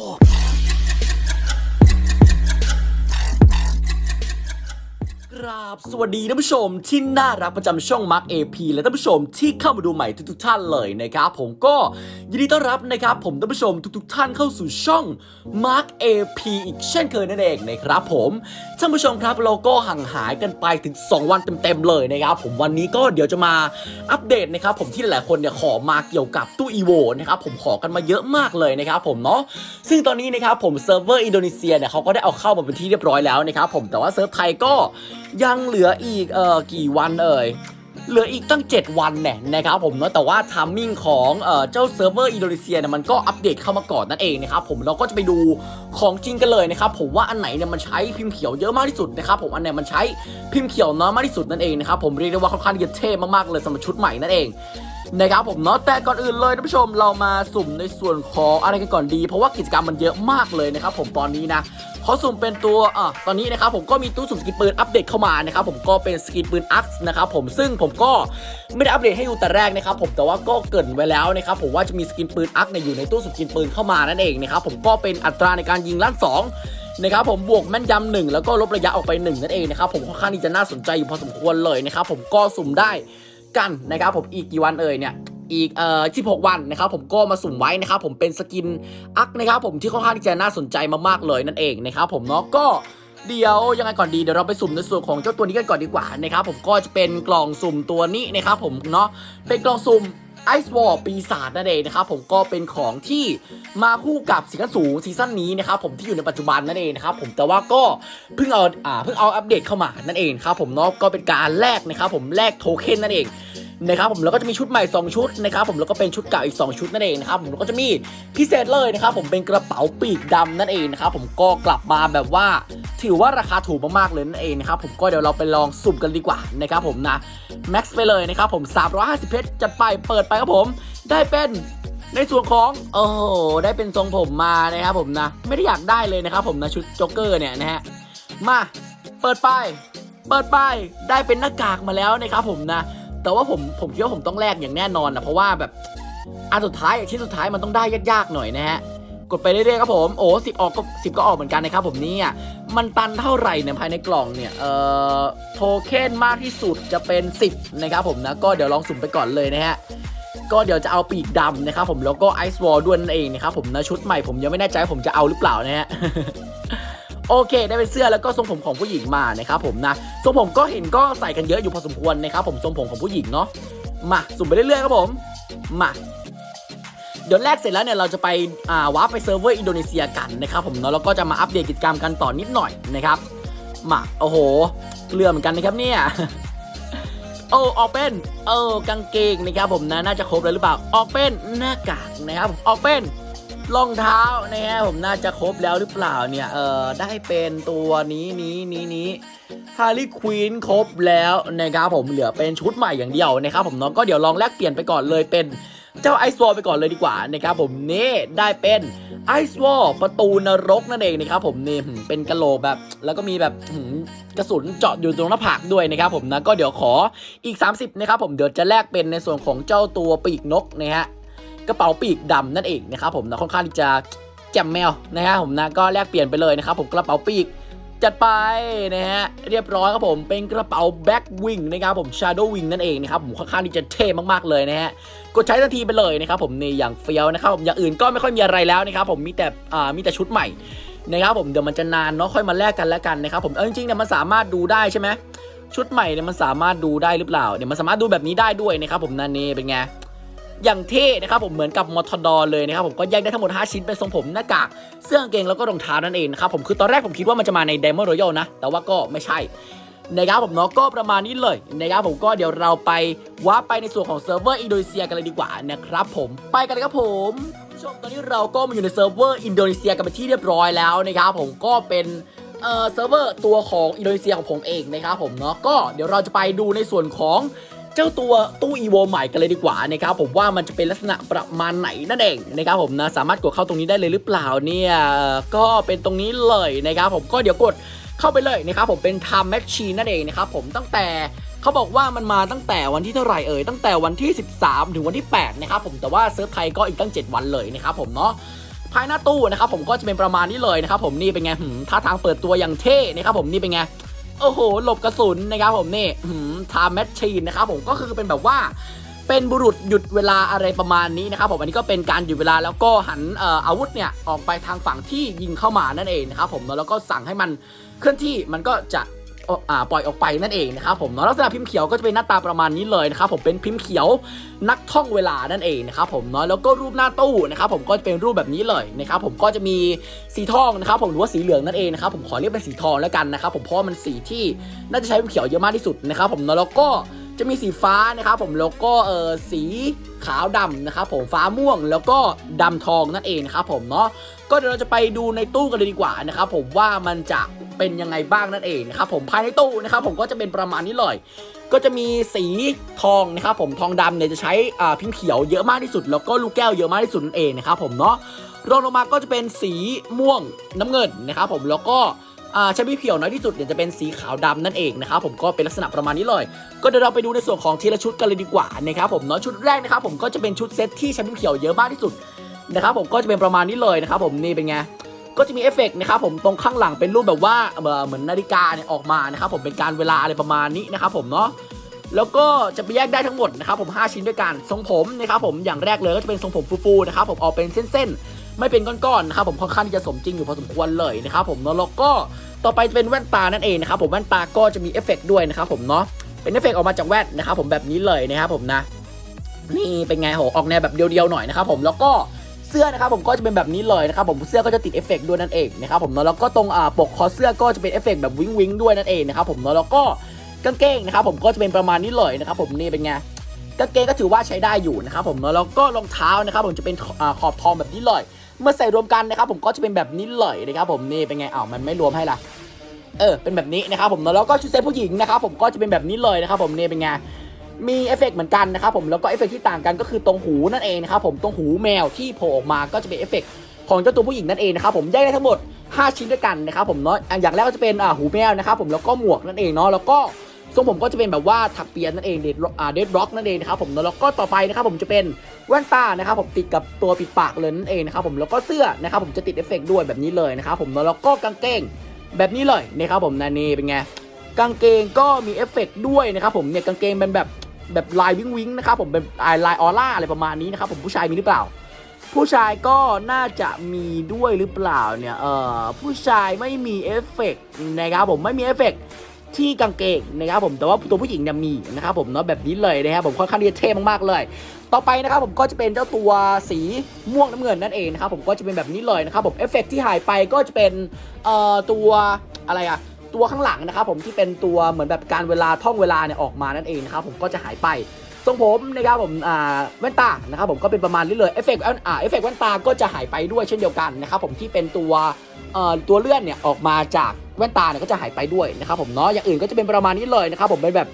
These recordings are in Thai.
Oh! ราบสวัสดีท่านผู้ชมที่น่ารักประจำช่อง Mark AP และท่านผู้ชมที่เข้ามาดูใหม่ทุกๆท่านเลยนะครับผมก็ยินดีต้อนรับนะครับผมท่านผู้ชมทุกๆท่านเข้าสู่ช่อง Mark AP อีกเช่นเคยนั่นเองนะครับผมท่านผู้ชมครับเราก็ห่างหายกันไปถึง 2 วันเต็มๆเลยนะครับผมวันนี้ก็เดี๋ยวจะมาอัปเดตนะครับผมที่หลายๆคนเนี่ยขอมาเกี่ยวกับตู้ EVO นะครับผมขอกันมาเยอะมากเลยนะครับผมเนาะซึ่งตอนนี้นะครับผมเซิร์ฟเวอร์อินโดนีเซียเนี่ยเขาก็ได้เอาเข้ามาเป็นที่เรียบร้อยแล้วนะครับผมแต่ว่าเซิร์ฟไทยก็ยังเหลืออีกเออกี่วันเอ่ยเหลืออีกตั้ง 7 วันเนี่ยนะครับผมเนาะแต่ว่าทามมิ่งของเออเจ้าเซิร์ฟเวอร์อินโดนีเซียเนี่ยมันก็อัปเดตเข้ามาก่อนนั่นเองนะครับผมเราก็จะไปดูของจริงกันเลยนะครับผมว่าอันไหนเนี่ยมันใช้พิมพ์เขียวเยอะมากที่สุดนะครับผมอันไหนมันใช้พิมพ์เขียวน้อยมากที่สุดนั่นเองนะครับผมเรียกได้ว่าค่อนข้างที่จะเท่มากๆเลยสำหรับชุดใหม่นั่นเอง นะครับผมเนาะแต่ก่อนอื่นเลยท่านผู้ชมเรามาสุ่มในส่วนของอะไรกันก่อนดี เพราะว่ากิจกรรมมันเยอะมากเลยนะครับผมตอนนี้นะขอสุ่มเป็นตัวอะตอนนี้นะครับผมก็มีตู้สุ่มสกินปืนอัปเดตเข้ามานะครับผมก็เป็นสกินปืนอัคนะครับผมซึ่งผมก็ไม่ได้อัปเดตให้ดูแต่แรกนะครับผมแต่ว่าก็เกรินไว้แล้วนะครับผมว่าจะมีสกินปืนอัคเนี่ยอยู่ในตู้สุ่มสกินปืนเข้ามานั่นเองนะครับผมก็เป็นอัตราในการยิงล้านสองนะครับผมบวกแม่นยำหนึ่งแล้วก็ลบระยะออกไปหนึ่งนั่นเองนะครับผมค่อนข้างที่จะน่าสนใจอยู่พอสมควรเลยนะครับผมก็สุ่มได้ กันนะครับผมอีกกี่วันเอ่ยเนี่ยอีกเอ่อ16 วันนะครับผมก็มาสุ่มไว้นะครับผมเป็นสกินอักนะครับผมที่ค่อนข้างที่จะน่าสนใจมากๆเลยนั่นเองนะครับผมเนาะก็เดี๋ยวยังไงก่อนดีเดี๋ยวเราไปสุ่มในส่วนของเจ้าตัวนี้กันก่อนดีกว่านะครับผมก็จะเป็นกล่องสุ่มตัวนี้นะครับผมเนาะเป็นกล่องสุ่ม ไอซ์วอลปีศาจนั่นเองนะครับผมก็เป็นของที่มาคู่กับสิงห์สูงซีซั่นนี้นะครับผมที่อยู่ในปัจจุบันนั่นเองนะครับผมแต่ว่าก็เพิ่งเอาอ่าเพิ่งเอาอัปเดตเข้ามานั่นเองครับผมเนาะก็เป็นการแลกนะครับผมแลกโทเค็นนั่นเองนะครับผมแล้วก็จะมีชุดใหม่ 2 ชุดนะครับผมแล้วก็เป็นชุดเก่าอีก 2 ชุดนั่นเองนะครับผมแล้วก็จะมีพิเศษเลยนะครับผมเป็นกระเป๋าปีกดำนั่นเองนะครับผมก็กลับมาแบบว่า ถือว่าราคาถูกมากๆเลยนั่นเองนะครับผมก็เดี๋ยวเราไปลองสุ่มกันดีกว่านะครับผมนะแม็กซ์ไปเลยนะครับผม350เพชรจัดไปเปิดไปครับผม ได้เป็นในส่วนของโอ้โหได้เป็นทรงผมมานะครับผมนะ ไม่ได้อยากได้เลยนะครับผมนะชุดโจ๊กเกอร์เนี่ยนะฮะมาเปิดไปเปิดไปได้เป็นหน้ากากมาแล้วนะครับผมนะ แต่ว่าผมผมคิดว่าผมต้องแลกอย่างแน่นอนนะเพราะว่าแบบอันสุดท้ายอะชิ้นสุดท้ายมันต้องได้ยากๆหน่อยนะฮะกดไปเรื่อยๆครับผมโอ้สิบออกก็สิบก็ออกเหมือนกันนะครับผมเนี่ยมันตันเท่าไหร่เนี่ยภายในกล่องเนี่ยเอ่อโทเค็นมากที่สุดจะเป็น 10 นะครับผมนะ ก็เดี๋ยวลองสุ่มไปก่อนเลยนะฮะ ก็เดี๋ยวจะเอาปีกดำนะครับผมแล้วก็ไอซ์วอลด้วยนั่นเองนะครับผมนะชุดใหม่ผมยังไม่แน่ใจผมจะเอาหรือเปล่านะฮะโอเค ได้เป็นเสื้อแล้วก็ทรงผมของผู้หญิงมานะครับผมนะทรงผมก็เห็นก็ใส่กันเยอะอยู่พอสมควรนะครับผมทรงผมของผู้หญิงเนาะมาสุ่มไปเรื่อยๆครับผมมาเดี๋ยวแรกเสร็จแล้วเนี่ยเราจะไปอ่าวาร์ปไปเซิร์ฟเวอร์อินโดนีเซียกันนะครับผมเนาะแล้วก็จะมาอัปเดตกิจกรรมกันต่อนิดหน่อยนะครับมาโอ้โหเรือเหมือนกันนะครับเนี่ย โอ้ออกเป็นเออกางเกงนะครับผมนะน่าจะครบแล้วหรือเปล่า ออกเป็นหน้ากากนะครับออกเป็นรองเท้านะฮะผมน่าจะครบแล้วหรือเปล่าเนี่ยเออได้เป็นตัวนี้นี้นี้นี้ฮาร์ลีควีนครบแล้วนะครับผมเหลือเป็นชุดใหม่อย่างเดียวนะครับผมเนาะก็เดี๋ยวลองแลกเปลี่ยนไปก่อนเลยเป็น เจ้าไอซ์วอลไปก่อนเลยดีกว่านะครับผมนี่ได้เป็นไอซ์วอลประตูนรกนั่นเองนะครับผมนี่เป็นกะโหลกแบบ แล้วก็มีแบบกระสุนเจาะอยู่ตรงหน้าผากด้วยนะครับผมนะก็เดี๋ยวขออีก 30นะครับผมเดี๋ยวจะแลกเป็นในส่วนของเจ้าตัวปีกนกนะฮะกระเป๋าปีกดำนั่นเองนะครับผมนะค่อนข้างที่จะแจ่มแมวนะฮะผมนะก็แลกเปลี่ยนไปเลยนะครับผมกระเป๋าปีก จัดไปนะฮะเรียบร้อยครับผมเป็นกระเป๋าแบ็กวิงนะครับผม Shadow Wing นั่นเองนะครับผมค่อนข้างที่จะเท่มากๆเลยนะฮะกดใช้ทันทีไปเลยนะครับผมนี่อย่างเฟี้ยวนะครับผมอย่างอื่นก็ไม่ค่อยมีอะไรแล้วนะครับผมมีแต่อ่ามีแต่ชุดใหม่นะครับผมเดี๋ยวมันจะนานเนาะค่อยมาแลกกันแล้วกันนะครับผมเออจริงๆเนี่ยมันสามารถดูได้ใช่ไหมชุดใหม่เนี่ยมันสามารถดูได้หรือเปล่าเดี๋ยวมันสามารถดูแบบนี้ได้ด้วยนะครับผมนั่นนี่เป็นไง อย่างเท่นะครับผมเหมือนกับมอทดอเลยนะครับผมก็แยกได้ทั้งหมด 5 ชิ้นเป็นทรงผมหน้ากากเสื้อกางเกงแล้วก็รองเท้านั่นเองนะครับผมคือตอนแรกผมคิดว่ามันจะมาใน Diamond Royal นะ แต่ว่าก็ไม่ใช่นะครับผมเนาะก็ประมาณนี้เลยนะครับผมก็เดี๋ยวเราไปว้าไปในส่วนของเซิร์ฟเวอร์อินโดนีเซียกันเลยดีกว่านะครับผมไปกันเลยครับผมผู้ชมตอนนี้เราก็มาอยู่ในเซิร์ฟเวอร์อินโดนีเซียกันเป็นที่เรียบร้อยแล้วนะครับผมก็เป็นเอ่อเซิร์ฟเวอร์ตัวของอินโดนีเซียของผมเองนะครับผมเนาะก็เดี๋ยวเราจะไปดูในส่วนของ เจ้าตัวตู้ EVO ใหม่กันเลยดีกว่านะครับผมว่ามันจะเป็นลักษณะประมาณไหนนั่นเองนะครับผมนะสามารถกดเข้าตรงนี้ได้เลยหรือเปล่าเนี่ยก็เป็นตรงนี้เลยนะครับผมก็เดี๋ยวกดเข้าไปเลยนะครับผมเป็น Time Machine นั่นเองนะครับผมตั้งแต่เขาบอกว่ามันมาตั้งแต่วันที่เท่าไหร่เอ่ยตั้งแต่วันที่ 13 ถึงวันที่ 8 นะครับผมแต่ว่าเซิร์ฟไทยก็อีกตั้ง 7 วันเลยนะครับผมเนาะภายหน้าตู้นะครับผมก็จะเป็นประมาณนี้เลยนะครับผมนี่เป็นไงหืมท่าทางเปิดตัวอย่างเท่นะครับผมนี่เป็นไง โอ้โห หลบกระสุนนะครับผมนี่ทามแมชชีนนะครับผมก็คือเป็นแบบว่าเป็นบุรุษหยุดเวลาอะไรประมาณนี้นะครับผมอันนี้ก็เป็นการหยุดเวลาแล้วก็หันออาวุธเนี่ยออกไปทางฝั่งที่ยิงเข้ามานั่นเองนะครับผมแล้วก็สั่งให้มันเคลื่อนที่มันก็จะ ปล่อยออกไปนั่นเองนะครับผมเนาะลักษณะพิมพ์เขียวก็จะเป็นหน้าตาประมาณนี้เลยนะครับผมเป็นพิมพ์เขียวนักท่องเวลานั่นเองนะครับผมเนาะแล้วก็รูปหน้าตู้นะครับผมก็จะเป็นรูปแบบนี้เลยนะครับผมก็จะมีสีทองนะครับผมหรือว่าสีเหลืองนั่นเองนะครับผมขอเรียกเป็นสีทองแล้วกันนะครับผมเพราะมันสีที่น่าจะใช้พิมพ์เขียวเยอะมากที่สุดนะครับผมเนาะแล้วก็จะมีสีฟ้านะครับผมแล้วก็เออสีขาวดำนะครับผมฟ้าม่วงแล้วก็ดำทองนั่นเองนะครับผมเนาะก็เดี๋ยวเราจะไปดูในตู้กันเลยดีกว่านะครับผมว่ามันจะ เป็นยังไงบ้างนั่นเองนะครับผมภายในตู้นะครับผมก็จะเป็นประมาณนี้เลยก็จะมีสีทองนะครับผมทองดำเนี่ยจะใช้อ่าพิมพ์เขียวเยอะมากที่สุด แล้วก็ลูกแก้วเยอะมากที่สุดนั่นเองนะครับผมเนาะรองลงมาก็จะเป็นสีม่วงน้ำเงินนะครับผมแล้วก็อ่าใช้พิมพ์เขียวน้อยที่สุดเนี่ยจะเป็นสีขาวดำนั่นเองนะครับผมก็เป็นลักษณะประมาณนี้เลย ก็เดี๋ยวเราไปดูในส่วนของทีละชุดกันเลยดีกว่านะครับผมเนาะชุดแรกนะครับผมก็จะเป็นชุดเซตที่ใช้พิมพ์เขียวเยอะมากที่สุดนะครับผมก็จะเป็นประมาณนี้เลยนะครับผมนี่เป็นไง ก็จะมีเอฟเฟกต์นะครับผมตรงข้างหลังเป็นรูปแบบว่าเหมือนนาฬิกาเนี่ยออกมานะครับผมเป็นการเวลาอะไรประมาณนี้นะครับผมเนาะแล้วก็จะไปแยกได้ทั้งหมดนะครับผม 5 ชิ้นด้วยกันทรงผมนะครับผมอย่างแรกเลยก็จะเป็นทรงผมฟูๆนะครับผมออกเป็นเส้นๆ ไม่เป็นก้อนๆนะครับผมค่อนข้างที่จะสมจริงอยู่พอสมควรเลยนะครับผมเนาะแล้วก็ต่อไปจะเป็นแว่นตานั่นเองนะครับผมแว่นตาก็จะมีเอฟเฟกต์ด้วยนะครับผมเนาะเป็นเอฟเฟกต์ออกมาจากแว่นนะครับผมแบบนี้เลยนะครับผมนะนี่เป็นไงโหออกแนวแบบเดียวๆหน่อยนะครับผมแล้วก็ เสื้อนะครับผมก็จะเป็นแบบนี้เลยนะครับผมเสื้อก็จะติดเอฟเฟกต์ด้วยนั่นเองนะครับผมเนาะแล้วก็ตรงอ่าปกคอเสื้อก็จะเป็นเอฟเฟกต์แบบวิ้งวิ้งด้วยนั่นเองนะครับผมเนาะแล้วก็กางเกงนะครับผมก็จะเป็นประมาณนี้เลยนะครับผมนี่เป็นไงกางเกงก็ถือว่าใช้ได้อยู่นะครับผมเนาะแล้วก็รองเท้านะครับผมจะเป็นอ่าขอบทองแบบนี้เลย เมื่อใส่รวมกันนะครับผมก็จะเป็นแบบนี้เลยนะครับผมนี่เป็นไงอ้าวมันไม่รวมให้ละเออเป็นแบบนี้นะครับผมเนาะแล้วก็ชุดเซตผู้หญิงนะครับผมก็จะเป็นแบบนี้เลยนะครับผมนี่เป็นไง มีเอฟเฟกต์เหมือนกันนะครับผมแล้วก็เอฟเฟกต์ที่ต่างกันก็คือตรงหูนั่นเองนะครับผมตรงหูแมวที่โผล่ออกมาก็จะเป็นเอฟเฟกต์ของเจ้าตัวผู้หญิงนั่นเองนะครับผมแยกได้ทั้งหมด 5 ชิ้นด้วยกันนะครับผมเนาะอย่างแรกก็จะเป็นอ่าหูแมวนะครับผมแล้วก็หมวกนั่นเองเนาะแล้วก็ทรงผมก็จะเป็นแบบว่าถักเปียนนั่นเองเดดอ่าเดดร็อกนั่นเองนะครับผมเนาะแล้วก็ต่อไปนะครับผมจะเป็นแว่นตานะครับผมติดกับตัวปิดปากเลยนั่นเองนะครับผมแล้วก็เสื้อนะครับผมจะติดเอฟเฟกต์ด้วยแบบนี้เลยนะครับผมแล้วก็กางเกงแบบนี้เลยนะครับผมนะนี่เป็นไงกางเกงก็มีเอฟเฟกด้วยนะครับผมเนี่ยกางเกงเป็นแบบ แบบลายวิงวิงนะครับผมเป็นลายลายออร่าอะไรประมาณนี้นะครับผมผู้ชายมีหรือเปล่า ผู้ชายก็น่าจะมีด้วยหรือเปล่าเนี่ยเอ่อผู้ชายไม่มีเอฟเฟกต์นะครับผมไม่มีเอฟเฟกต์ที่กางเกงนะครับผมแต่ว่าตัวผู้หญิงเนี่ยมีนะครับผมเนาะแบบนี้เลยนะครับผมค่อนข้างที่จะเท่มากๆเลย ต่อไปนะครับผมก็จะเป็นเจ้าตัวสีม่วงน้ำเงินนั่นเองนะครับผมก็จะเป็นแบบนี้เลยนะครับผมเอฟเฟกต์ที่หายไปก็จะเป็นเอ่อตัวอะไรอะ ตัวข้างหลังนะครับผมที่เป็นตัวเหมือนแบบการเวลาท่องเวลาเนี่ยออกมานั่นเองนะครับผมก็จะหายไปทรงผมนะครับผมแว่นตานะครับผมก็เป็นประมาณนี้เลยเอฟเฟกต์อ่าเอฟเฟกต์แว่นตาก็จะหายไปด้วยเช่นเดียวกันนะครับผมที่เป็นตัวตัวเลื่อนเนี่ยออกมาจากแว่นตาเนี่ยก็จะหายไปด้วยนะครับผมเนาะอย่างอื่นก็จะเป็นประมาณนี้เลยนะครับผมเป็นแบบ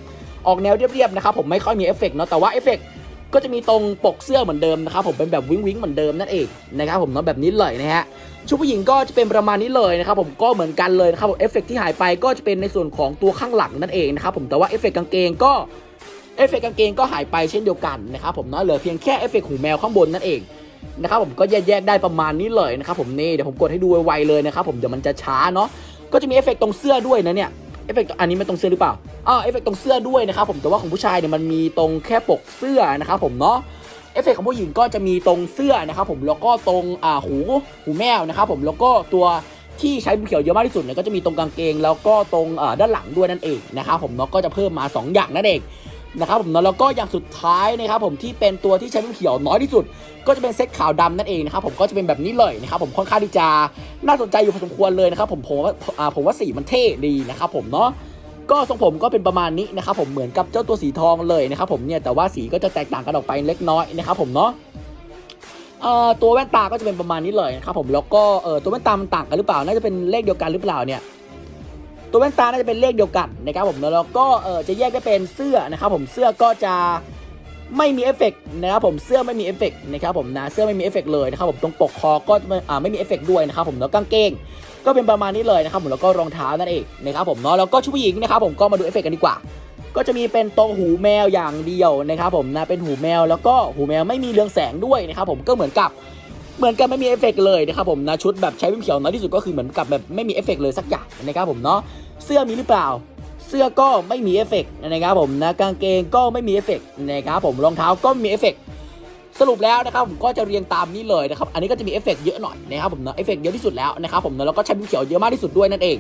ออกแนวเรียบๆนะครับผมไม่ค่อยมีเอฟเฟกต์เนาะแต่ว่าเอฟเฟกต์ ก็จะมีตรงปกเสื้อเหมือนเดิมนะครับผมเป็นแบบวิ้งวิ้งเหมือนเดิมนั่นเองนะครับผมเนาะแบบนี้เลยนะฮะชุดผู้หญิงก็จะเป็นประมาณนี้เลยนะครับผมก็เหมือนกันเลยนะครับผมเอฟเฟกต์ที่หายไปก็จะเป็นในส่วนของตัวข้างหลังนั่นเองนะครับผมแต่ว่าเอฟเฟกต์กางเกงก็เอฟเฟกต์กางเกงก็หายไปเช่นเดียวกันนะครับผมเนาะเหลือเพียงแค่เอฟเฟกต์หูแมวข้างบนนั่นเองนะครับผมก็แยกได้ประมาณนี้เลยนะครับผมนี่เดี๋ยวผมกดให้ดูไวๆเลยนะครับผมเดี๋ยวมันจะช้าเนาะก็จะมีเอฟเฟกต์ตรงเสื้อด้วยนะเนี่ย เอฟเฟกต์อันนี้ไม่ตรงเสื้อหรือเปล่าอ่าเอฟเฟกต์ตรงเสื้อด้วยนะครับผมแต่ว่าของผู้ชายเนี่ยมันมีตรงแค่ปกเสื้อนะครับผมเนาะเอฟเฟกต์ของผู้หญิงก็จะมีตรงเสื้อนะครับผมแล้วก็ตรงอ่าหูหูแมวนะครับผมแล้วก็ตัวที่ใช้เขียวเยอะมากที่สุดเนี่ยก็จะมีตรงกางเกง แล้วก็ตรงอ่าด้านหลังด้วยนั่นเองนะครับผมเนาะก็จะเพิ่มมา 2 อย่างนั่นเอง นะครับผมเนาะแล้วก็อย่างสุดท้ายนะครับผมที่เป็นตัวที่ใช้เขียวน้อยที่สุด ก็จะเป็นเซตขาวดำนั่นเองนะครับผมก็จะเป็นแบบนี้เลยนะครับผมค่อนข้างที่จะน่าสนใจอยู่พอสมควรเลยนะครับผมผมว่าผมว่าสีมันเท่ดีนะครับผมเนาะก็ทรงผมก็เป็นประมาณนี้นะครับผมเหมือนกับเจ้าตัวสีทองเลยนะครับผมเนี่ยแต่ว่าสีก็จะแตกต่างกันออกไปเล็กน้อยนะครับผมเนาะตัวแว่นตาก็จะเป็นประมาณนี้เลยนะครับผมแล้วก็ตัวแว่นตามันต่างกันหรือเปล่า น่าจะเป็นเลขเดียวกันหรือเปล่าเนี่ย ตัวแว่นตาน่าจะเป็นเลขเดียวกันนะครับผมแล้วก็เออจะแยกได้เป็นเสื้อนะครับผมเสื้อก็จะไม่มีเอฟเฟกต์นะครับผมเสื้อไม่มีเอฟเฟกต์นะครับผมนะเสื้อไม่มีเอฟเฟกต์เลยนะครับผมตรงปกคอก็ไม่อ่าไม่มีเอฟเฟกต์ด้วยนะครับผมแล้วกางเกงก็เป็นประมาณนี้เลยนะครับผมแล้วก็รองเท้านั่นเองนะครับผมเนาะแล้วก็ชุดผู้หญิงนะครับผมก็มาดูเอฟเฟกต์กันดีกว่า ก็จะมีเป็นตรงหูแมวอย่างเดียวนะครับผมนะเป็นหูแมวแล้วก็หูแมวไม่มีเรืองแสงด้วยนะครับผมก็เหมือนกับเหมือนกันไม่มีเอฟเฟกต์เลยนะครับผมนะชุดแบบใช้พิมพ์เขียวน้อยที่สุดก็คือเหมือนกับแบบไม่มีเอฟเฟกเลยสักอย่างนะครับผมเนาะ เสื้อมีหรือเปล่า เสื้อก็ไม่มีเอฟเฟกต์นะครับผมนะกางเกงก็ไม่มีเอฟเฟกต์นะครับผมรองเท้าก็มีเอฟเฟกต์สรุปแล้วนะครับผมก็จะเรียงตามนี้เลยนะครับอันนี้ก็จะมีเอฟเฟกต์เยอะหน่อยนะครับผมเนาะเอฟเฟกต์เยอะที่สุดแล้วนะครับผมเนาะแล้วก็ใช้พิมพ์เขียวเยอะมากที่สุดด้วยนั่นเอง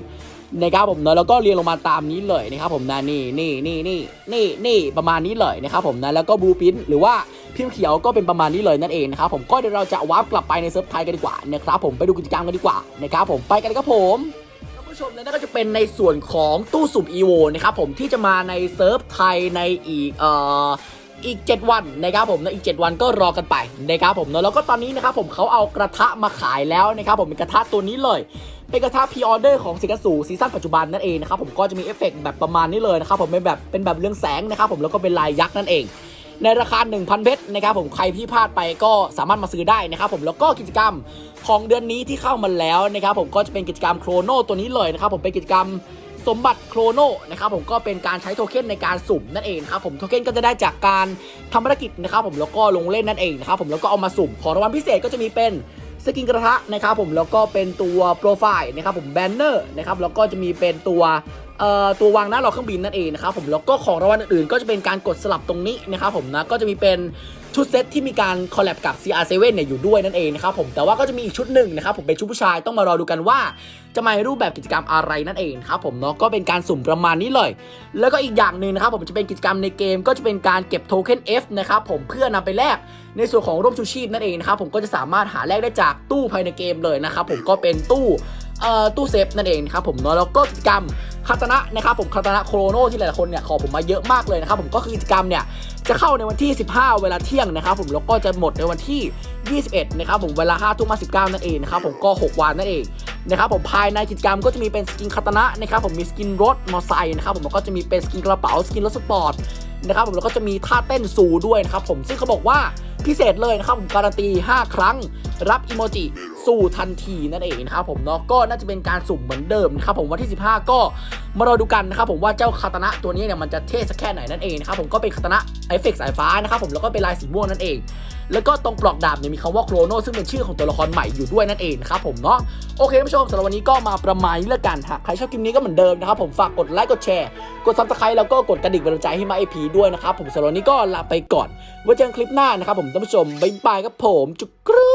นะครับผมเนาะแล้วก็เรียงลงมาตามนี้เลยนะครับผมนะนี่นี่นี่นี่นี่นี่ประมาณนี้เลยนะครับผมนะแล้วก็บลูพินหรือว่าพิมพ์เขียวก็เป็นประมาณนี้เลยนั่นเองนะครับผมก็เดี๋ยวเราจะวาร์ปกลับไปในเซิร์ฟไทยกันดีกว่านะครับผมไปดูกิจกรรมกันดีกว่านะครับผมไปกันเลยครับผม ผู้ชมและนั่นก็จะเป็นในส่วนของตู้สุ่ม EVO นะครับผมที่จะมาในเซิร์ฟไทยในอีกเอ่ออีก 7 วันนะครับผมนะอีก 7 วันก็รอกันไปนะครับผมเนอะแล้วก็ตอนนี้นะครับผมเขาเอากระทะมาขายแล้วนะครับผมเป็นกระทะตัวนี้เลย เป็นกระทะพ r ออเดอร์ของสิกาสูซีซั่นปัจจุบันนั่นเองนะครับผมก็จะมีเอฟเฟกต์แบบประมาณนี้เลยนะครับผมเป็นแบบเป็นแบบเรื่องแสงนะครับผมแล้วก็เป็นลายยักษ์นั่นเอง ในราคา 1,000 เพชรนะครับผมใครที่พลาดไปก็สามารถมาซื้อได้นะครับผมแล้วก็กิจกรรมของเดือนนี้ที่เข้ามาแล้วนะครับผมก็จะเป็นกิจกรรมโครโนตัวนี้เลยนะครับผมเป็นกิจกรรมสมบัติโครโนนะครับผมก็เป็นการใช้โทเค็นในการสุ่มนั่นเองครับผมโทเค็นก็จะได้จากการทำภารกิจนะครับผมแล้วก็ลงเล่นนั่นเองนะครับผมแล้วก็เอามาสุ่มของรางวัลพิเศษก็จะมีเป็นสกินกระทะนะครับผมแล้วก็เป็นตัวโปรไฟล์นะครับผมแบนเนอร์นะครับแล้วก็จะมีเป็นตัว ตัววางหน้ารอเครื่องบินนั่นเองนะครับผมแล้วก็ของรางวัลอื่นๆ ก็จะเป็นการกดสลับตรงนี้นะครับผมนะก็จะมีเป็นชุดเซตที่มีการคอลแลบกับ CR7 เนี่ยอยู่ด้วยนั่นเองนะครับผมแต่ว่าก็จะมีอีกชุดหนึ่งนะครับผมเป็นชุดผู้ชายต้องมารอดูกันว่า จะมาในรูปแบบกิจกรรมอะไรนั่นเองครับผมเนาะก็เป็นการสุ่มประมาณนี้เลย แล้วก็อีกอย่างหนึ่งนะครับผมจะเป็นกิจกรรมในเกมก็จะเป็นการเก็บโทเค็น F นะครับผมเพื่อนำไปแลกในส่วนของร่มชูชีพนั่นเองนะครับผมก็จะสามารถหาแลกได้จากตู้ภายในเกมเลยนะครับผมก็เป็นตู้ ตู้เซฟนั่นเองนะครับผมเนาะแล้วก็กิจกรรมคาตนะนะครับผมคาตนะโครโนที่หลายๆคนเนี่ยขอผมมาเยอะมากเลยนะครับผมก็คือกิจกรรมเนี่ยจะเข้าในวันที่ 15 เวลาเที่ยงนะครับผมแล้วก็จะหมดในวันที่ 21 นะครับผมเวลา5ทุ่ม59นั่นเองนะครับผมก็ 6 วันนั่นเองนะครับผมภายในกิจกรรมก็จะมีเป็นสกินคาตนะนะครับผมมีสกินรถมอไซค์นะครับผมแล้วก็จะมีเป็นสกินกระเป๋าสกินรถสปอร์ตนะครับผมแล้วก็จะมีท่าเต้นซูด้วยนะครับผมซึ่งเขาบอกว่าพิเศษเลยนะครับผมการันตี 5 ครั้งรับอิโมจิสู่ทันทีนั่นเองนะครับผมเนาะก็น่าจะเป็นการสุ่มเหมือนเดิมนะครับผมวันที่ 15 ก็มารอดูกันนะครับผมว่าเจ้าคาตนะตัวนี้เนี่ยมันจะเท่สักแค่ไหนนั่นเองนะครับผมก็เป็นคาตนะเอฟเฟกต์สายฟ้านะครับผมแล้วก็เป็นลายสีม่วงนั่นเอง แล้วก็ตรงปลอกดาบเนี่ยมีคำว่าโครโนซึ่งเป็นชื่อของตัวละครใหม่อยู่ด้วยนั่นเองนะครับผมเนาะโอเคผู้ชมสำหรับวันนี้ก็มาประมาณนี้แล้วกันหากใครชอบคลิปนี้ก็เหมือนเดิมนะครับผมฝากกดไลค์กดแชร์กดซับสไครต์แล้วก็กดกระดิ่งเป็นกำลังใจให้มาไอพีด้วยนะครับผมสำหรับวันนี้ก็ลาไปก่อนไว้เจอกันคลิปหน้านะครับผมท่านผู้ชมบ๊ายบายครับผมจุกกรู